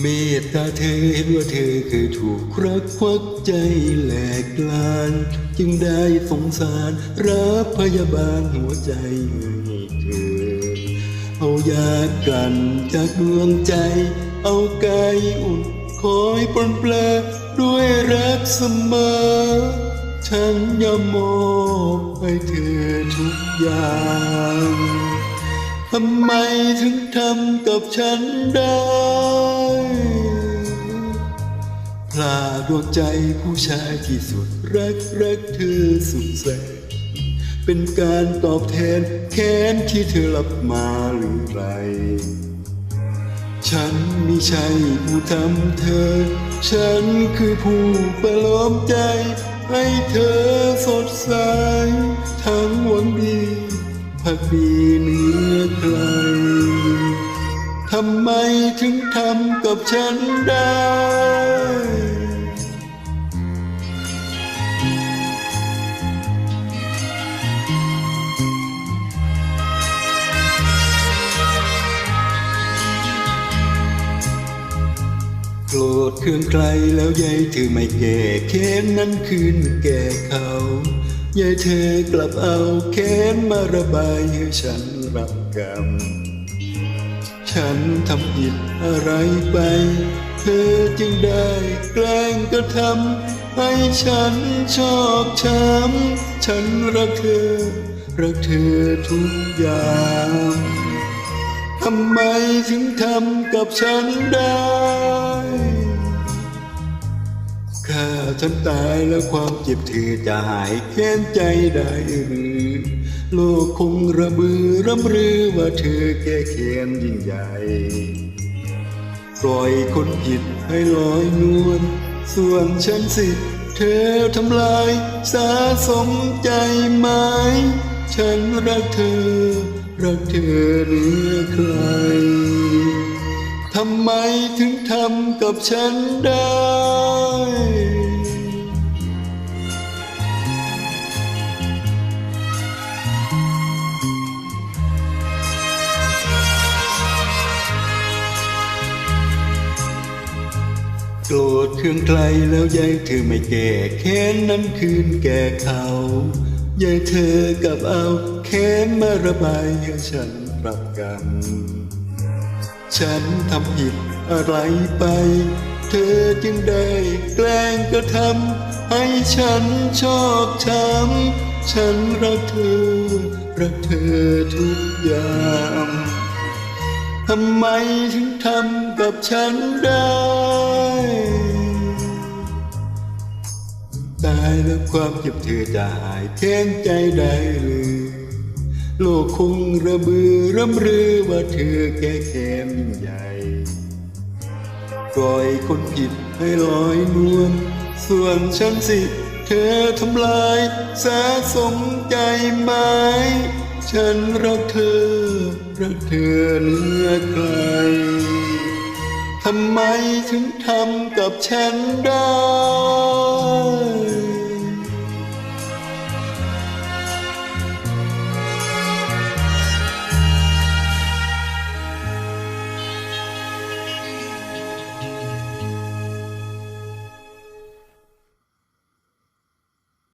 เมตตาเธอเห็นว่าเธอเคยถูกรักควักใจแหลกลาน จึงได้สงสารรับพยาบาลหัวใจให้เธอ เอายากันจากดวงใจ เอากายอุ่นคอยปนเปลอด้วยรักเสมอฉันยอมมอบให้เธอทุกอย่างทำไมถึงทำกับฉันได้ ดวงใจผู้ชายที่สุด รักรักเธอสุดแสนเป็นการตอบแทนแค้นที่เธอรับมาหรือไร ฉันไม่ใช่ผู้ทำเธอ ฉันคือผู้ประโลมใจ ให้เธอสดใส ทั้งหวังดีพักดีเหนือใครทำไมถึงทำกับฉันได้ รธเคืองใครแล้วยายเธอไม่แก่แค้นนั้นคืนแก่เขายายเธอกลับเอาแค้นมาระบายให้ฉันรับกรรม ฉันทำผิดอะไรไป เธอจึงได้แกล้งกระทำให้ฉันชอกช้ำฉันรักเธอ รักเธอทุกอย่าง ทำไมถึงทำกับฉันได้ข้าฉันตายแล้วความเจ็บเธอจะหายแค้นใจได้หรือโลกคงระบือรำรือว่าเธอแก้แค้นยิ่งใหญ่ปล่อยคนผิดให้ลอยนวลส่วนฉันสิเธอทำลายสาสมใจไหมฉันรักเธอ รักเธอเหนือใคร ทำไมถึงทำกับฉันได้ โกรธเคืองใครแล้วยายเธอไม่แก่แค้นนั้นคืนแก่เขา ยายเธอกับเอาแค้นมาระบายให้ฉันรับกรรม ฉันทำผิดอะไรไป เธอจึงได้แกล้งกระทำให้ฉันชอกช้ำฉันรักเธอ รักเธอทุกอย่างทำไมถึงทำกับฉันได้ แล้วความเจ็บเธอจะหายแค้นใจได้หรือโลกคงระบือรำรือว่าเธอแก้แค้นยิ่งใหญ่ปล่อยคนผิดให้ลอยนวลส่วนฉันสิ เธอทำลายสาสมใจไหมฉันรักเธอ รักเธอเหนือใครทำไมถึงทำกับฉันได้